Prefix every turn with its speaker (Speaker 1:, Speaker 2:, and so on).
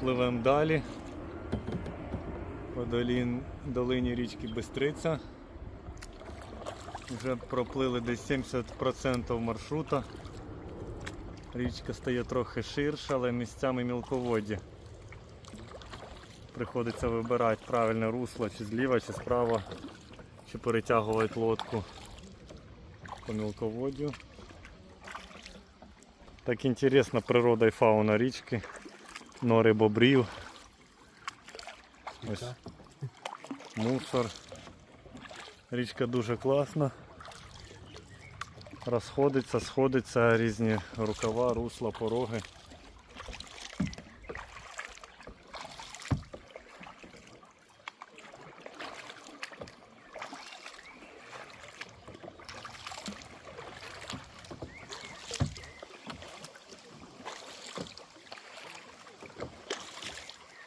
Speaker 1: Пливемо далі. По долін, долині річки Бистриця. Вже проплили десь 70% маршрута. Річка стає трохи ширша, але місцями мілководді. Приходиться вибирати правильне русло, чи зліва, чи справа, чи перетягувати лодку по мілководдю. Так інтересна природа і фауна річки, нори бобрів, ось мусор. Річка дуже класна. Розходиться, сходиться різні рукава, русла, пороги.